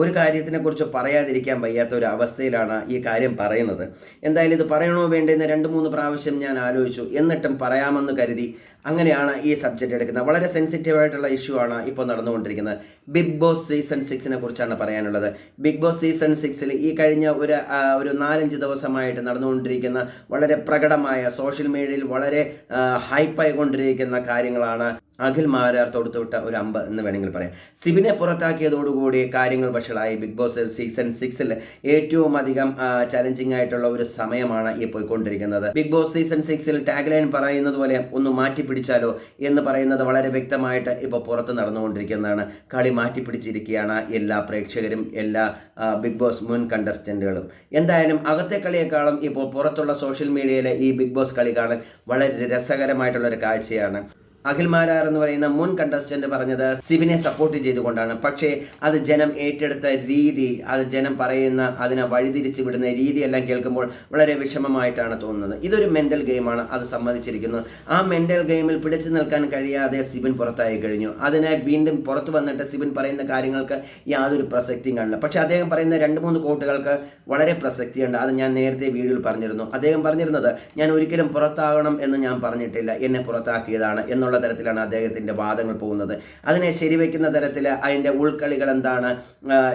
ഒരു കാര്യത്തിനെക്കുറിച്ച് പറയാതിരിക്കാൻ വയ്യാത്ത ഒരു അവസ്ഥയിലാണ് ഈ കാര്യം പറയുന്നത്. എന്തായാലും ഇത് പറയണോ വേണ്ടെന്ന് രണ്ട് മൂന്ന് പ്രാവശ്യം ഞാൻ ആലോചിച്ചു. എന്നിട്ടും പറയാമെന്ന് കരുതി അങ്ങനെയാണ് ഈ സബ്ജക്റ്റ് എടുക്കുന്നത്. വളരെ സെൻസിറ്റീവ് ആയിട്ടുള്ള ഇഷ്യൂ ആണ് ഇപ്പോൾ നടന്നുകൊണ്ടിരിക്കുന്നത്. ബിഗ് ബോസ് സീസൺ സിക്സിനെ കുറിച്ചാണ് പറയാനുള്ളത്. ബിഗ് ബോസ് സീസൺ സിക്സിൽ ഈ കഴിഞ്ഞ ഒരു ഒരു നാലഞ്ച് ദിവസമായിട്ട് നടന്നുകൊണ്ടിരിക്കുന്ന വളരെ പ്രകടമായ സോഷ്യൽ മീഡിയയിൽ വളരെ ഹൈപ്പായിക്കൊണ്ടിരിക്കുന്ന കാര്യങ്ങളാണ് അഖിൽ മാരാർ തൊടുത്തുവിട്ട ഒരു അമ്പ് എന്ന് വേണമെങ്കിൽ പറയാം. സിബിനെ പുറത്താക്കിയതോടുകൂടി കാര്യങ്ങൾ വഷളായി ബിഗ് ബോസ് സീസൺ സിക്സിൽ ഏറ്റവും അധികം ചലഞ്ചിങ് ആയിട്ടുള്ള ഒരു സമയമാണ് ഈ പോയിക്കൊണ്ടിരിക്കുന്നത്. ബിഗ് ബോസ് സീസൺ സിക്സിൽ ടാഗ് ലൈൻ പറയുന്നത് പോലെ ഒന്ന് മാറ്റി പിടിച്ചാലോ എന്ന് പറയുന്നത് വളരെ വ്യക്തമായിട്ട് ഇപ്പോൾ പുറത്ത് നടന്നുകൊണ്ടിരിക്കുന്നതാണ്. കളി മാറ്റി പിടിച്ചിരിക്കുകയാണ് എല്ലാ പ്രേക്ഷകരും എല്ലാ ബിഗ് ബോസ് മുൻ കണ്ടസ്റ്റന്റുകളും എന്തായാലും അകത്തെ കളിയേക്കാളും ഇപ്പോൾ പുറത്തുള്ള സോഷ്യൽ മീഡിയയിലെ ഈ ബിഗ് ബോസ് കളി കാണാൻ വളരെ രസകരമായിട്ടുള്ള ഒരു കാഴ്ചയാണ്. അഖിൽ മാരാർ എന്ന് പറയുന്ന മുൻ കണ്ടസ്റ്റന്റ് പറഞ്ഞത് സിബിനെ സപ്പോർട്ട് ചെയ്തുകൊണ്ടാണ്. പക്ഷേ അത് ജനം ഏറ്റെടുത്ത രീതി അത് ജനം പറയുന്ന അതിനെ വഴിതിരിച്ച് വിടുന്ന രീതിയെല്ലാം കേൾക്കുമ്പോൾ വളരെ വിഷമമായിട്ടാണ് തോന്നുന്നത്. ഇതൊരു മെന്റൽ ഗെയിമാണ് അത് സമ്മതിച്ചിരിക്കുന്നു. ആ മെന്റൽ ഗെയിമിൽ പിടിച്ചു നിൽക്കാൻ കഴിയാതെ സിബിൻ പുറത്തായി കഴിഞ്ഞു. അതിനെ വീണ്ടും പുറത്തു വന്നിട്ട് സിബിൻ പറയുന്ന കാര്യങ്ങൾക്ക് യാതൊരു പ്രസക്തിയും കാണില്ല. പക്ഷേ അദ്ദേഹം പറയുന്ന രണ്ട് മൂന്ന് കോട്ടുകൾക്ക് വളരെ പ്രസക്തിയുണ്ട്. അത് ഞാൻ നേരത്തെ വീഡിയോയിൽ പറഞ്ഞിരുന്നു. അദ്ദേഹം പറഞ്ഞിരുന്നത് ഞാൻ ഒരിക്കലും പുറത്താകണം എന്ന് ഞാൻ പറഞ്ഞിട്ടില്ല. എന്നെ പുറത്താക്കിയതാണ് എന്നുള്ള തരത്തിലാണ് അദ്ദേഹത്തിന്റെ വാദങ്ങൾ പോകുന്നത്. അതിനെ ശരിവെക്കുന്ന തരത്തിൽ അതിന്റെ ഉൾക്കളികൾ എന്താണ്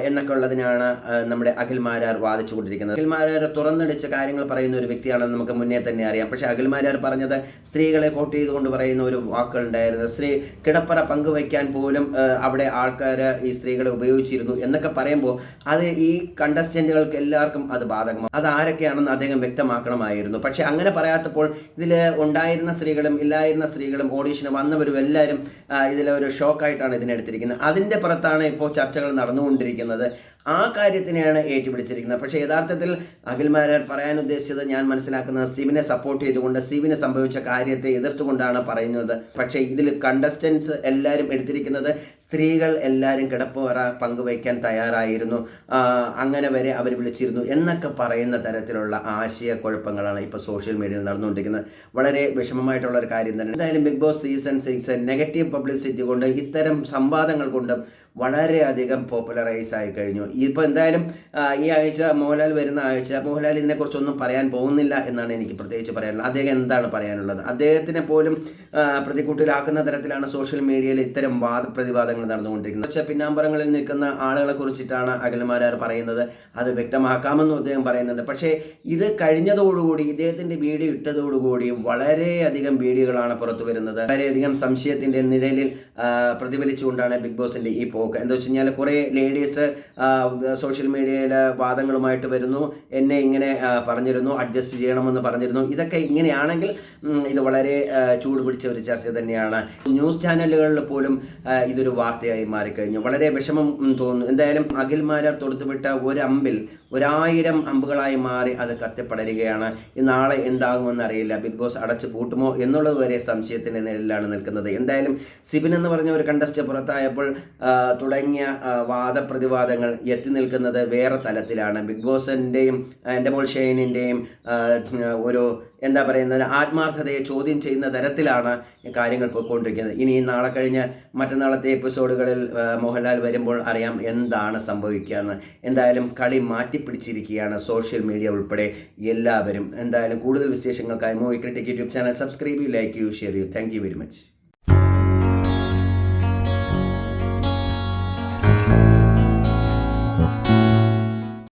എന്നൊക്കെ ഉള്ളതിനാണ് നമ്മുടെ അഖിൽമാരാർ വാദിച്ചുകൊണ്ടിരിക്കുന്നത്. അഖിൽമാരാർ തുറന്നടിച്ച കാര്യങ്ങൾ പറയുന്ന ഒരു വ്യക്തിയാണെന്ന് നമുക്ക് മുന്നേ തന്നെ അറിയാം. പക്ഷേ അഖിൽമാരാർ പറഞ്ഞത് സ്ത്രീകളെ കോട്ട് ചെയ്തുകൊണ്ട് പറയുന്ന ഒരു വാക്കുകളുണ്ടായിരുന്നു. സ്ത്രീ കിടപ്പറ പങ്കുവയ്ക്കാൻ പോലും അവിടെ ആൾക്കാർ ഈ സ്ത്രീകളെ ഉപയോഗിച്ചിരുന്നു എന്നൊക്കെ പറയുമ്പോൾ അത് ഈ കണ്ടസ്റ്റന്റുകൾക്ക് എല്ലാവർക്കും അത് ബാധകമാണ് അത് ആരൊക്കെയാണെന്ന് അദ്ദേഹം വ്യക്തമാക്കണമായിരുന്നു. പക്ഷേ അങ്ങനെ പറയാത്തപ്പോൾ ഇതിൽ ഉണ്ടായിരുന്ന സ്ത്രീകളും ഇല്ലായിരുന്ന സ്ത്രീകളും ഓഡീഷന് വന്നവരും എല്ലാവരും ഇതിലൊരു ഷോക്കായിട്ടാണ് ഇതിനെടുത്തിരിക്കുന്നത്. അതിന്റെ പുറത്താണ് ഇപ്പോൾ ചർച്ചകൾ നടന്നുകൊണ്ടിരിക്കുന്നത്. ആ കാര്യത്തിനെയാണ് ഏറ്റുപിടിച്ചിരിക്കുന്നത്. പക്ഷേ യഥാർത്ഥത്തിൽ അഖിൽമാരാർ പറയാൻ ഉദ്ദേശിച്ചത് ഞാൻ മനസ്സിലാക്കുന്നത് സിവിനെ സപ്പോർട്ട് ചെയ്തുകൊണ്ട് സിവിന് സംഭവിച്ച കാര്യത്തെ എതിർത്തുകൊണ്ടാണ് പറയുന്നത്. പക്ഷേ ഇതിൽ കണ്ടസ്റ്റൻസ് എല്ലാവരും എടുത്തിരിക്കുന്നത് സ്ത്രീകൾ എല്ലാവരും കിടപ്പുറ പങ്കുവയ്ക്കാൻ തയ്യാറായിരുന്നു. അങ്ങനെ വരെ അവർ വിളിച്ചിരുന്നു എന്നൊക്കെ പറയുന്ന തരത്തിലുള്ള ആശയക്കുഴപ്പങ്ങളാണ് ഇപ്പോൾ സോഷ്യൽ മീഡിയയിൽ നടന്നുകൊണ്ടിരിക്കുന്നത്. വളരെ വിഷമമായിട്ടുള്ള ഒരു കാര്യം തന്നെ എന്തായാലും Big Boss season six negative publicity കൊണ്ട് ഇത്തരം സംവാദങ്ങൾ കൊണ്ട് വളരെയധികം പോപ്പുലറൈസ് ആയി കഴിഞ്ഞു. ഇപ്പോൾ എന്തായാലും ഈ ആഴ്ച മോഹൻലാൽ വരുന്ന ആഴ്ച മോഹൻലാൽ ഇതിനെക്കുറിച്ചൊന്നും പറയാൻ പോകുന്നില്ല എന്നാണ് എനിക്ക് പ്രത്യേകിച്ച് പറയാനുള്ളത്. അദ്ദേഹം എന്താണ് പറയാനുള്ളത്? അദ്ദേഹത്തിനെ പോലും പ്രതികൂട്ടിലാക്കുന്ന തരത്തിലാണ് സോഷ്യൽ മീഡിയയിൽ ഇത്തരം വാദപ്രതിവാദങ്ങൾ നടന്നുകൊണ്ടിരിക്കുന്നത്. പക്ഷേ പിന്നാമ്പറങ്ങളിൽ നിൽക്കുന്ന ആളുകളെ കുറിച്ചിട്ടാണ് അഖിൽമാരാർ പറയുന്നത്. അത് വ്യക്തമാക്കാമെന്നും അദ്ദേഹം പറയുന്നുണ്ട്. പക്ഷേ ഇത് കഴിഞ്ഞതോടുകൂടി ഇദ്ദേഹത്തിന്റെ വീഡിയോ ഇട്ടതോടുകൂടി വളരെയധികം വീഡിയോകളാണ് പുറത്തു വരുന്നത് വളരെയധികം സംശയത്തിന്റെ നിഴലിൽ പ്രതിഫലിച്ചുകൊണ്ടാണ് ബിഗ് ബോസിന്റെ ഈ പോക്ക് എന്താ വെച്ച് കഴിഞ്ഞാൽ കുറേ ലേഡീസ് സോഷ്യൽ മീഡിയയിൽ വാദങ്ങളുമായിട്ട് വരുന്നു. എന്നെ ഇങ്ങനെ പറഞ്ഞിരുന്നു അഡ്ജസ്റ്റ് ചെയ്യണമെന്ന് പറഞ്ഞിരുന്നു. ഇതൊക്കെ ഇങ്ങനെയാണെങ്കിൽ ഇത് വളരെ ചൂട് പിടിച്ച ഒരു ചർച്ച തന്നെയാണ്. ന്യൂസ് ചാനലുകളിൽ പോലും ഇതൊരു വാർത്തയായി മാറിക്കഴിഞ്ഞു. വളരെ വിഷമം തോന്നുന്നു. എന്തായാലും അഖിൽമാരാർ തൊടുത്തുവിട്ട ഒരു അമ്പിൽ ഒരായിരം അമ്പുകളായി മാറി അത് കത്തിപ്പടരുകയാണ്. നാളെ എന്താകുമെന്ന് അറിയില്ല. ബിഗ് ബോസ് അടച്ചു പൂട്ടുമോ എന്നുള്ളത് വരെ സംശയത്തിന്റെ നിഴലിലാണ് നിൽക്കുന്നത്. എന്തായാലും സിബിൻ എന്ന് പറഞ്ഞ ഒരു കണ്ടസ്റ്റ് പുറത്തായപ്പോൾ തുടങ്ങിയ വാദപ്രതിവാദങ്ങൾ എത്തി നിൽക്കുന്നത് വേറെ തലത്തിലാണ്. ബിഗ് ബോസിന്റെയും എന്റെ മോൾ ഒരു എന്താ പറയുന്നത് ആത്മാർത്ഥതയെ ചോദ്യം ചെയ്യുന്ന തരത്തിലാണ് കാര്യങ്ങൾ പോയിക്കൊണ്ടിരിക്കുന്നത്. ഇനി നാളെ കഴിഞ്ഞ് മറ്റന്നാളത്തെ എപ്പിസോഡുകളിൽ മോഹൻലാൽ വരുമ്പോൾ അറിയാം എന്താണ് സംഭവിക്കുക എന്ന് എന്തായാലും കളി മാറ്റിപ്പിടിച്ചിരിക്കുകയാണ് സോഷ്യൽ മീഡിയ ഉൾപ്പെടെ എല്ലാവരും. എന്തായാലും കൂടുതൽ വിശേഷങ്ങൾക്കായി movie critic YouTube channel subscribe ചെയ്യൂ like you share you thank very much